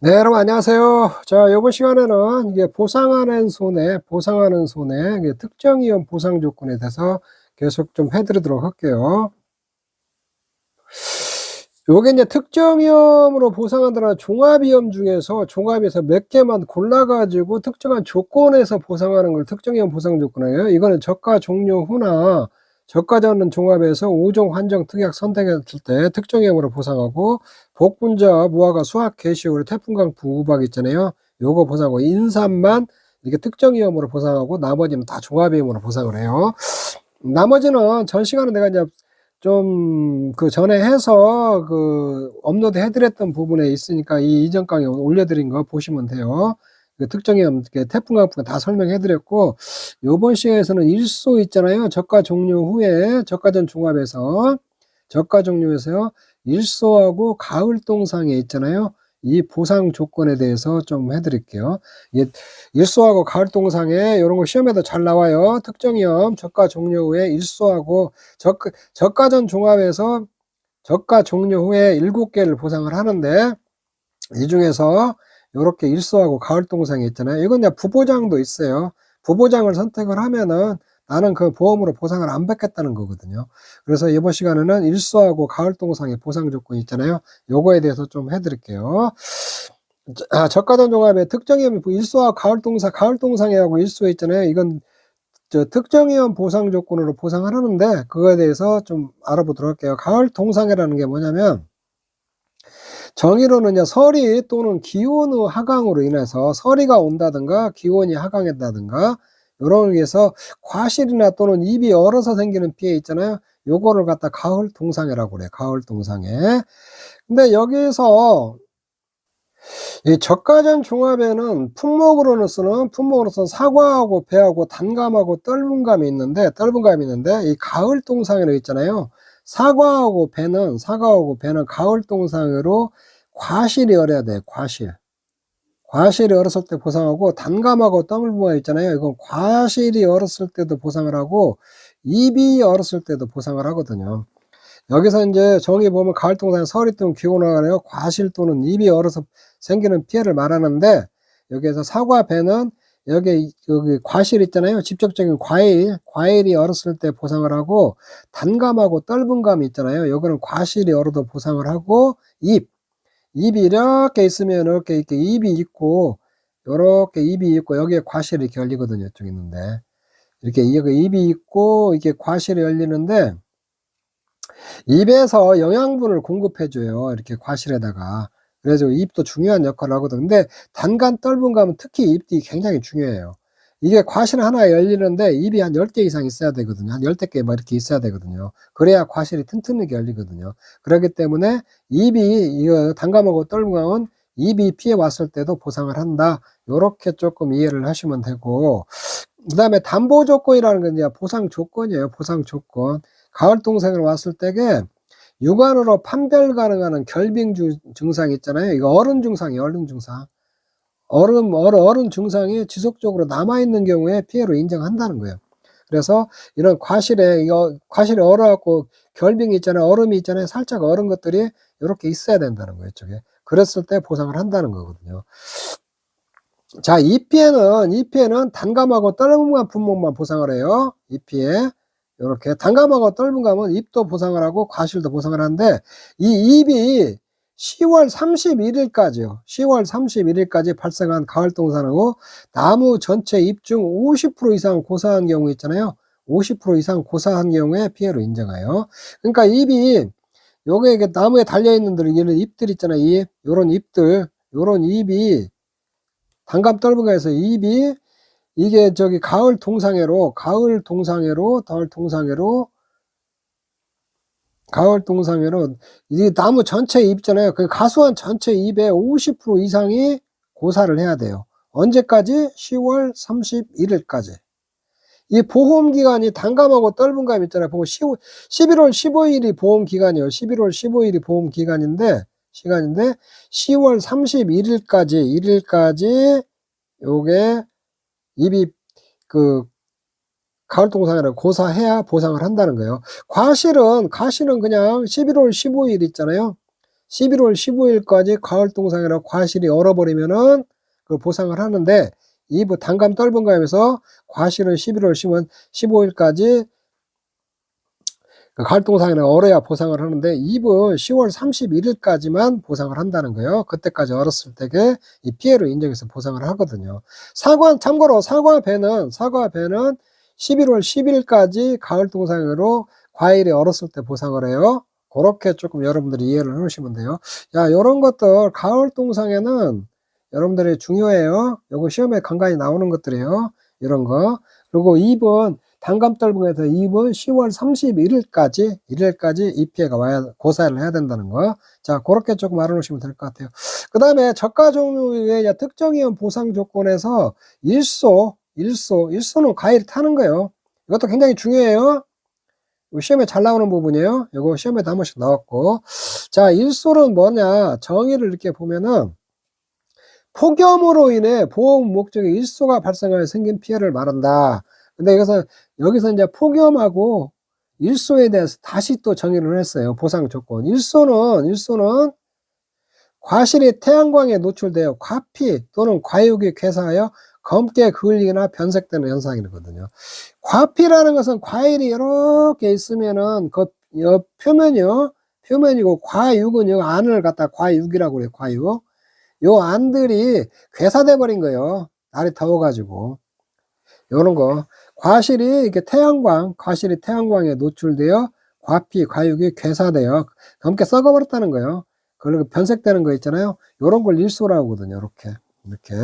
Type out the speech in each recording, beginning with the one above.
네, 여러분 안녕하세요. 자, 이번 시간에는 이게 보상하는 손해, 보상하는 손해, 특정 이용 보상 조건에 대해서 계속 좀 해드리도록 할게요. 요게 이제 특정 위험으로 보상한다는 종합 위험 중에서 종합에서 몇 개만 골라가지고 특정한 조건에서 보상하는 걸 특정 위험 보상 조건이에요. 이거는 저가 종료 후나 저가 전은 종합에서 5종 환정 특약 선택했을 때 특정 위험으로 보상하고 복분자 무화과 수학 개시우로 태풍강 부박 있잖아요. 요거 보상하고 인삼만 이렇게 특정 위험으로 보상하고 나머지는 다 종합위험으로 보상을 해요. 나머지는 전 시간에 내가 이제 좀 그 전에 해서 그 업로드 해드렸던 부분에 있으니까 이 이전 강의 올려드린 거 보시면 돼요. 그 특정위험 태풍 강풍 다 설명해드렸고 요번 시간에서는 일소 있잖아요. 저가 종료 후에 저가 전 종합에서 저가 종료에서요. 일소하고 가을 동상에 있잖아요. 이 보상 조건에 대해서 좀 해드릴게요. 일소하고 가을 동상에 이런 거 시험에도 잘 나와요. 특정위험 저가 종료 후에 일소하고 저가, 저가 전 종합에서 저가 종료 후에 일곱 개를 보상을 하는데 이 중에서 이렇게 일소하고 가을 동상이 있잖아요. 이건 이제 부보장도 있어요. 부보장을 선택을 하면은 나는 그 보험으로 보상을 안 받겠다는 거거든요. 그래서 이번 시간에는 일소하고 가을 동상의 보상 조건이 있잖아요. 요거에 대해서 좀 해드릴게요. 아, 저가전 종합의 특정위험 일소와 가을 동상, 가을 동상이하고 일소에 있잖아요. 이건 저 특정위험 보상 조건으로 보상을 하는데 그거에 대해서 좀 알아보도록 할게요. 가을 동상이라는 게 뭐냐면 정의로는 설이 또는 기온의 하강으로 인해서 설이가 온다든가 기온이 하강했다든가 이런 위해서 과실이나 또는 입이 얼어서 생기는 피해 있잖아요. 요거를 갖다 가을 동상이라고 그래. 가을 동상에. 근데 여기서 이 적가전 종합에는 품목으로는 쓰는 품목으로서 사과하고 배하고 단감하고 떫은감이 있는데 떫은감이 있는데 이 가을 동상이라고 있잖아요. 사과하고 배는 사과하고 배는 가을 동상으로 과실이 얼어야 돼. 과실. 과실이 얼었을 때 보상하고 단감하고 떠물부가 있잖아요. 이건 과실이 얼었을 때도 보상을 하고 입이 얼었을 때도 보상을 하거든요. 여기서 이제 정의 보면 가을 동상 설이 또는 기온화가요 과실 또는 입이 얼어서 생기는 피해를 말하는데 여기에서 사과 배는 여기 여기 과실 있잖아요. 직접적인 과일, 과일이 얼었을 때 보상을 하고 단감하고 떫은 감이 있잖아요. 여기는 과실이 얼어도 보상을 하고 입, 입이 이렇게 있으면 이렇게 이렇게 입이 있고 이렇게 입이 있고 여기에 과실이 이렇게 열리거든요. 이쪽에 있는데 이렇게 여기 입이 있고 이게 과실이 열리는데 입에서 영양분을 공급해줘요. 이렇게 과실에다가 그래서 입도 중요한 역할을 하거든. 근데 단간 떫은 감은 특히 입이 굉장히 중요해요. 이게 과실 하나 열리는데 입이 한 10개 이상 있어야 되거든요. 한 10개 막 이렇게 있어야 되거든요. 그래야 과실이 튼튼하게 열리거든요. 그렇기 때문에 입이 이거 단감하고 떫은 감은 입이 피해 왔을 때도 보상을 한다. 요렇게 조금 이해를 하시면 되고 그 다음에 담보 조건이라는 건 이제 보상 조건이에요. 보상 조건. 가을 동생을 왔을 때게 육안으로 판별 가능한 결빙 증상 있잖아요. 이거 어른 증상이에요. 어른 증상. 얼음, 얼음 증상이 지속적으로 남아있는 경우에 피해로 인정한다는 거예요. 그래서 이런 과실에, 이거, 과실에 얼어갖고 결빙이 있잖아요. 얼음이 있잖아요. 살짝 얼은 것들이 이렇게 있어야 된다는 거예요. 이쪽에. 그랬을 때 보상을 한다는 거거든요. 자, 이 피해는 단감하고 떫은감 품목만 보상을 해요. 이 피해. 이렇게 단감하고 떫은 감은 입도 보상을 하고 과실도 보상을 하는데 이 입이 10월 31일까지요. 10월 31일까지 발생한 가을 동산하고 나무 전체 잎 중 50% 이상 고사한 경우 있잖아요. 50% 이상 고사한 경우에 피해로 인정해요. 그러니까 잎이 요게 이게 나무에 달려 있는 들 이런 잎들 있잖아요. 잎, 요런 잎들, 요런 잎이 단감 떫은 거에서 잎이 이게 저기 가을 동상회로 가을 동상회로 가을 동상회로 가을 동상회로 이 나무 전체 잎잖아요. 그 가수원 전체 잎의 50% 이상이 고사를 해야 돼요. 언제까지? 10월 31일까지. 이 보험 기간이 단감하고 떫은 감 있잖아요. 보고 11월 15일이 보험 기간이에요. 11월 15일이 보험 기간인데 시간인데 10월 31일까지 1일까지 요게 입이 그 가을 동상이라 고사해야 보상을 한다는 거예요. 과실은, 과실은 그냥 11월 15일 있잖아요. 11월 15일까지 가을 동상이라 과실이 얼어버리면은 그 보상을 하는데 이부 단감 떫은 감에서 과실은 11월 15일까지 그 가을 동상이나 얼어야 보상을 하는데 2부 10월 31일까지만 보상을 한다는 거예요. 그때까지 얼었을 때게 이 피해로 인정해서 보상을 하거든요. 사과 참고로 사과 배는 사과 배는 11월 10일까지 가을 동상으로 과일이 얼었을 때 보상을 해요. 그렇게 조금 여러분들이 이해를 해놓으시면 돼요. 야, 요런 것들 가을 동상에는 여러분들이 중요해요. 요거 시험에 간간히 나오는 것들이에요. 이런 거. 그리고 2번 단감떨붕에서 2번 10월 31일까지 1일까지 이 피해가 와야 고사를 해야 된다는 거. 자, 그렇게 조금 알아놓으시면 될 것 같아요. 그 다음에 저가 종류의 특정이원 보상 조건에서 일소, 일소, 일소는 과일이 타는 거예요. 이것도 굉장히 중요해요. 시험에 잘 나오는 부분이에요. 이거 시험에도 한 번씩 나왔고. 자, 일소는 뭐냐. 정의를 이렇게 보면은 폭염으로 인해 보험 목적의 일소가 발생하여 생긴 피해를 말한다. 근데 여기서, 여기서 이제 폭염하고 일소에 대해서 다시 또 정의를 했어요. 보상 조건. 일소는, 일소는 과실이 태양광에 노출되어 과피 또는 과육이 괴사하여 검게 그을리거나 변색되는 현상이거든요. 과피라는 것은 과일이 이렇게 있으면은 그옆 표면이요. 표면이고 과육은 요 안을 갖다 과육이라고 그래요. 과육. 요 안들이 괴사돼 버린 거예요. 날이 더워 가지고. 요런 거. 과실이 이렇게 태양광, 과실이 태양광에 노출되어 과피, 과육이 괴사되어 검게 썩어버렸다는 거예요. 그리고 변색되는 거 있잖아요. 요런 걸 일소라고 하거든요. 이렇게. 이렇게.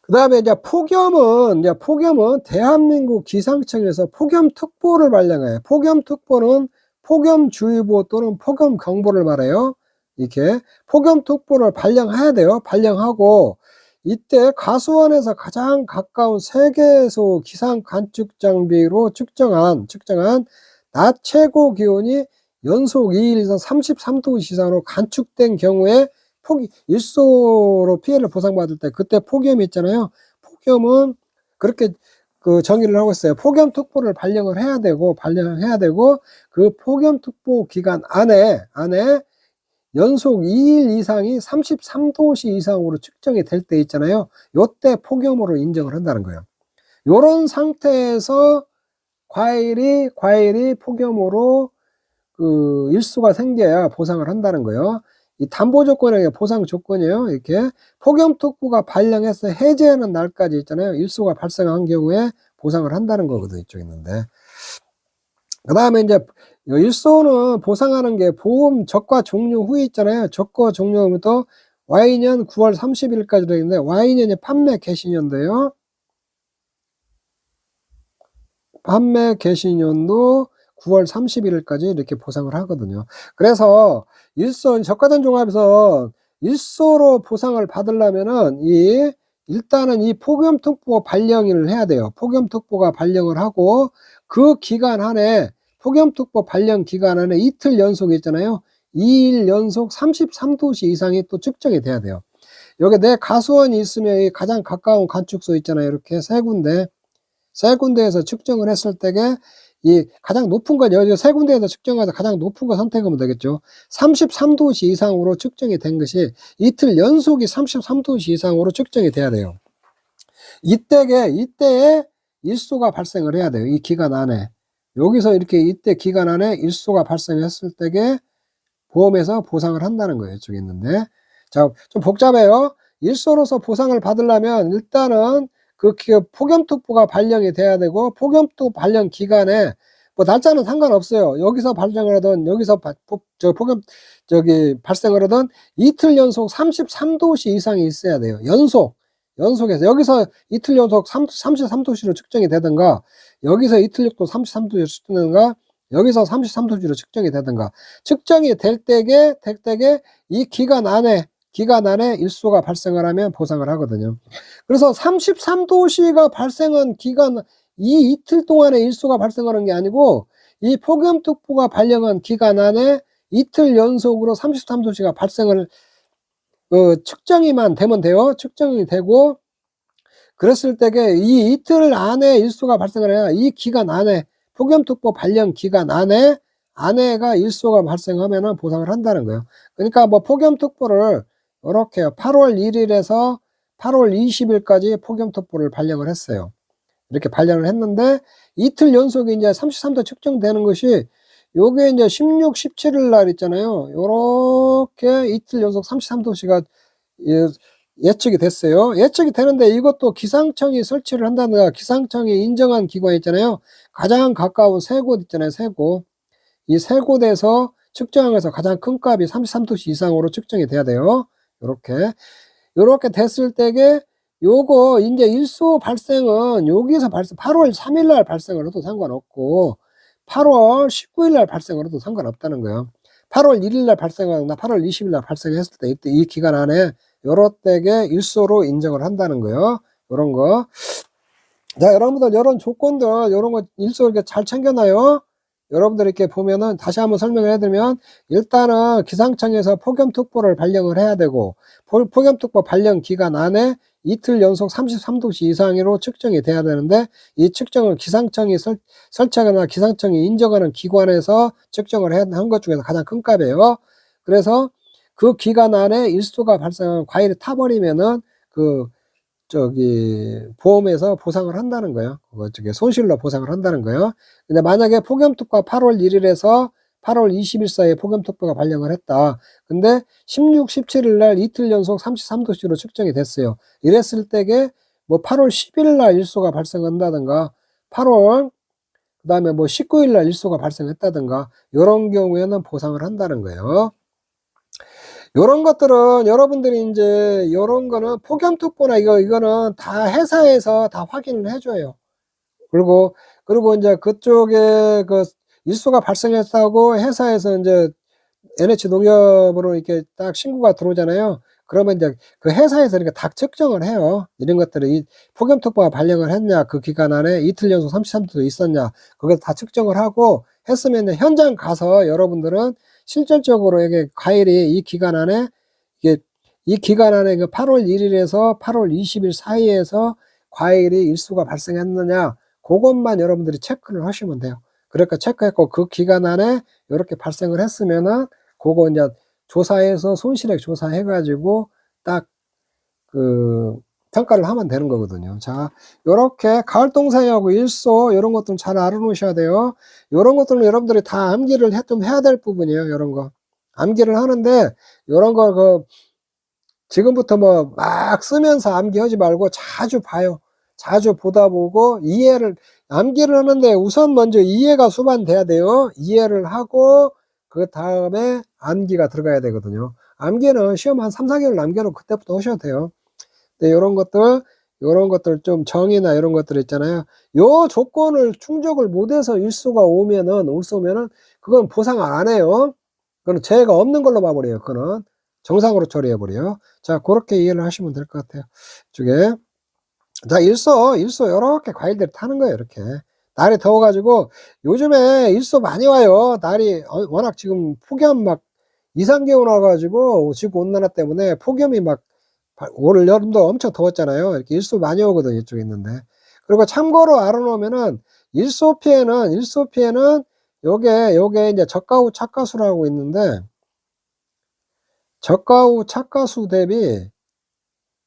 그 다음에 이제 폭염은, 이제 폭염은 대한민국 기상청에서 폭염특보를 발령해요. 폭염특보는 폭염주의보 또는 폭염경보를 말해요. 이렇게 폭염특보를 발령해야 돼요. 발령하고, 이때 가수원에서 가장 가까운 세계소 기상 관측 장비로 측정한, 측정한 낮 최고 기온이 연속 2일 이상 33도 이상으로 간축된 경우에 폭 일소로 피해를 보상받을 때 그때 폭염이 있잖아요. 폭염은 그렇게 그 정의를 하고 있어요. 폭염 특보를 발령을 해야 되고 발령해야 되고 그 폭염 특보 기간 안에 안에 연속 2일 이상이 33도씨 이상으로 측정이 될 때 있잖아요. 요때 폭염으로 인정을 한다는 거예요. 요런 상태에서 과일이 과일이 폭염으로 그 일수가 생겨야 보상을 한다는 거예요. 이 담보 조건이 보상 조건이에요. 이렇게 폭염특보가 발령해서 해제하는 날까지 있잖아요. 일수가 발생한 경우에 보상을 한다는 거거든 이쪽에 있는데. 그 다음에 이제 일소는 보상하는 게 보험 적과 종료 후에 있잖아요. 적과 종료 후부터 Y년 9월 30일까지 되어 있는데 Y년이 판매 개시년도요. 판매 개시년도 9월 31일까지 이렇게 보상을 하거든요. 그래서 일소 적가전 종합에서 일소로 보상을 받으려면은 이 일단은 이 폭염특보 발령을 해야 돼요. 폭염특보가 발령을 하고 그 기간 안에 폭염특보 발령 기간 안에 이틀 연속 있잖아요. 2일 연속 33도씨 이상이 또 측정이 돼야 돼요. 여기 내 가수원이 있으면 가장 가까운 관측소 있잖아요. 이렇게 세 군데. 세 군데에서 측정을 했을 때게 이 가장 높은 건 여기 세 군데에서 측정해서 가장 높은 거 선택하면 되겠죠. 33도씨 이상으로 측정이 된 것이 이틀 연속이 33도씨 이상으로 측정이 돼야 돼요. 이때에 이때에 일소가 발생을 해야 돼요. 이 기간 안에. 여기서 이렇게 이때 기간 안에 일소가 발생했을 때에 보험에서 보상을 한다는 거예요. 이쪽에 있는데. 자, 좀 복잡해요. 일소로서 보상을 받으려면 일단은 그 폭염특보가 발령이 돼야 되고 폭염특보 발령 기간에 뭐 날짜는 상관없어요. 여기서 발령을 하든 여기서 바, 저 폭염 저기 발생을 하든 이틀 연속 33도씨 이상이 있어야 돼요. 연속 연속해서 여기서 이틀 연속 3, 33도씨로 측정이 되든가 여기서 이틀 연속 33도씨로 측정되든가 여기서 33도씨로 측정이 되든가 측정이 될 때게 될 때게 이 기간 안에 기간 안에 일소가 발생을 하면 보상을 하거든요. 그래서 33도시가 발생한 기간, 이 이틀 동안에 일소가 발생하는 게 아니고 이 폭염특보가 발령한 기간 안에 이틀 연속으로 33도시가 발생을 어, 측정이만 되면 돼요. 측정이 되고 그랬을 때에 이 이틀 안에 일소가 발생을 해야 이 기간 안에 폭염특보 발령 기간 안에 안에가 일소가 발생하면은 보상을 한다는 거예요. 그러니까 뭐 폭염특보를 이렇게 8월 1일에서 8월 20일까지 폭염특보를 발령을 했어요. 이렇게 발령을 했는데 이틀 연속에 이제 33도 측정되는 것이 요게 이제 16, 17일 날 있잖아요. 요렇게 이틀 연속 33도씨가 예 측이 됐어요. 예측이 되는데 이것도 기상청이 설치를 한다든가 기상청이 인정한 기관 있잖아요. 가장 가까운 세 곳 있잖아요. 세 곳. 이 세 곳에서 측정해서 가장 큰 값이 33도씨 이상으로 측정이 돼야 돼요. 요렇게. 요렇게 됐을 때게 요거 이제 일소 발생은 여기서 발생 8월 3일 날 발생을 해도 상관없고 8월 19일 날 발생을 해도 상관없다는 거예요. 8월 1일 날 발생하거나 8월 20일 날 발생했을 때 이때 이 기간 안에 요럴 때게 일소로 인정을 한다는 거예요. 요런 거. 자, 여러분들 이런 조건들 요런 거 일소 이렇게 잘 챙겨놔요. 여러분들 이렇게 보면은 다시 한번 설명을 해드리면 일단은 기상청에서 폭염특보를 발령을 해야 되고 폭염특보 발령 기간 안에 이틀 연속 33도씨 이상으로 측정이 돼야 되는데 이 측정을 기상청이 설, 설치하거나 기상청이 인정하는 기관에서 측정을 한 것 중에서 가장 큰 값이에요. 그래서 그 기간 안에 일수가 발생한 과일이 타버리면은 그 저기 보험에서 보상을 한다는 거예요. 그거 저기 손실로 보상을 한다는 거예요. 근데 만약에 폭염특보가 8월 1일에서 8월 20일 사이에 폭염특보가 발령을 했다. 근데 16, 17일 날 이틀 연속 33도씨로 측정이 됐어요. 이랬을 때게 뭐 8월 10일 날 일소가 발생한다든가 8월 그 다음에 뭐 19일 날 일소가 발생했다든가 이런 경우에는 보상을 한다는 거예요. 요런 것들은 여러분들이 이제 요런 거는 폭염특보나 이거 이거는 다 회사에서 다 확인을 해줘요. 그리고 그리고 이제 그쪽에 그 일소가 발생했다고 회사에서 이제 NH 농협으로 이렇게 딱 신고가 들어오잖아요. 그러면 이제 그 회사에서 이렇게 다 측정을 해요. 이런 것들을 이 폭염특보가 발령을 했냐, 그 기간 안에 이틀 연속 33도 있었냐, 그걸 다 측정을 하고 했으면 현장 가서 여러분들은 실질적으로 이게 과일이 이 기간 안에 이게 이 기간 안에 그 8월 1일에서 8월 20일 사이에서 과일이 일수가 발생했느냐, 그것만 여러분들이 체크를 하시면 돼요. 그러니까 체크했고 그 기간 안에 이렇게 발생을 했으면은 그거 이제 조사해서 손실액 조사해가지고 딱 그 평가를 하면 되는 거거든요. 자, 요렇게 가을 동사하고 일소 이런 것들은 잘 알아놓으셔야 돼요. 이런 것들은 여러분들이 다 암기를 해, 좀 해야 될 부분이에요. 이런 거 암기를 하는데 이런 거그 지금부터 뭐 막 쓰면서 암기하지 말고 자주 봐요. 자주 보다 보고 이해를 암기를 하는데 우선 먼저 이해가 수반돼야 돼요. 이해를 하고 그 다음에 암기가 들어가야 되거든요. 암기는 시험 한 3, 4개월 남겨놓고 그때부터 하셔도 돼요. 근데 이런 것들, 이런 것들 좀 정의나 이런 것들 있잖아요. 요 조건을 충족을 못해서 일수가 오면은, 올수 오면은, 그건 보상 안 해요. 그건 죄가 없는 걸로 봐버려요. 그거는. 정상으로 처리해버려요. 자, 그렇게 이해를 하시면 될 것 같아요. 이쪽에. 자, 일소, 일소, 이렇게 과일들이 타는 거예요, 이렇게. 날이 더워가지고, 요즘에 일소 많이 와요. 날이, 어, 워낙 지금 폭염 막, 2, 3개월 와가지고, 지구온난화 때문에 폭염이 막, 올 여름도 엄청 더웠잖아요. 이렇게 일소 많이 오거든요, 이쪽에 있는데. 그리고 참고로 알아놓으면은, 일소 피해는, 일소 피해는, 요게, 요게 이제 저가후 착가수라고 있는데, 저가후 착가수 대비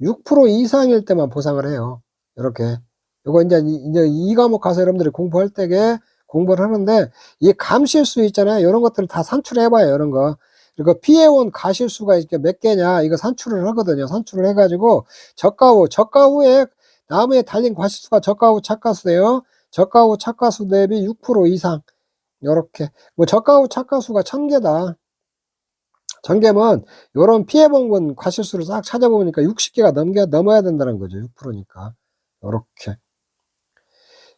6% 이상일 때만 보상을 해요. 이렇게. 요거 이제, 이제 이 과목 가서 여러분들이 공부할 때게 공부를 하는데, 이 감실수 있잖아요. 이런 것들을 다 산출해봐요. 이런 거. 그리고 피해온 가실수가 이렇게 몇 개냐, 이거 산출을 하거든요. 산출을 해가지고, 저가 후, 저가 후에 나무에 달린 과실수가 저가 후 착가수예요. 저가 후 착가수 대비 6% 이상. 요렇게. 뭐 저가 후 착가수가 1000개다. 전개면 요런 피해본 과실수를 싹 찾아보니까 60개가 넘겨, 넘어야 된다는 거죠. 6%니까. 요렇게.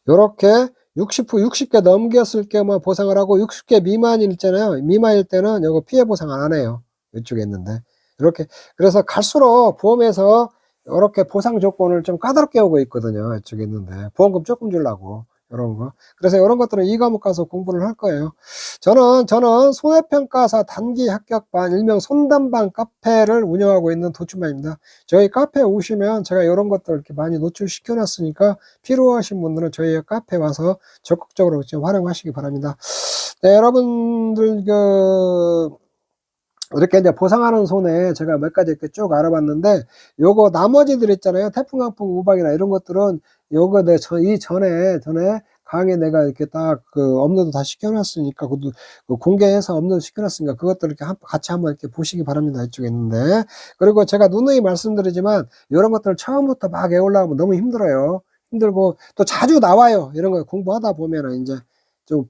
요렇게 60, 60개 넘겼을 경우 보상을 하고 60개 미만일 때는, 미만일 때는 요거 피해 보상 안 해요. 이쪽에 있는데. 이렇게. 그래서 갈수록 보험에서 이렇게 보상 조건을 좀 까다롭게 오고 있거든요. 이쪽에 있는데. 보험금 조금 주려고. 이런 거. 그래서 이런 것들은 이 과목 가서 공부를 할 거예요. 저는, 저는 손해평가사 단기 합격반, 일명 손담방 카페를 운영하고 있는 도춘만입니다. 저희 카페에 오시면 제가 이런 것들 이렇게 많이 노출시켜 놨으니까 필요하신 분들은 저희 카페 와서 적극적으로 좀 활용하시기 바랍니다. 네, 여러분들 그 이렇게 이제 보상하는 손에 제가 몇 가지 이렇게 쭉 알아봤는데 요거 나머지들 있잖아요. 태풍, 강풍, 우박이나 이런 것들은 요거 내 전, 이 전에 전에 강에 내가 이렇게 딱 그 업로드 다 시켜놨으니까 그것도 그 공개해서 업로드 시켜놨으니까 그것들 이렇게 한- 같이 한번 이렇게 보시기 바랍니다. 이쪽에 있는데 그리고 제가 누누이 말씀드리지만 이런 것들을 처음부터 막 외우려면 너무 힘들어요. 힘들고 또 자주 나와요. 이런 거 공부하다 보면은 이제 좀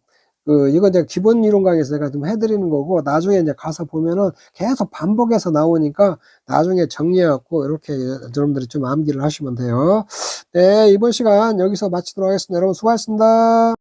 그 이거 이제 기본 이론 강의에서 제가 좀 해드리는 거고 나중에 이제 가서 보면은 계속 반복해서 나오니까 나중에 정리해갖고 이렇게 여러분들이 좀 암기를 하시면 돼요. 네 이번 시간 여기서 마치도록 하겠습니다. 여러분 수고하셨습니다.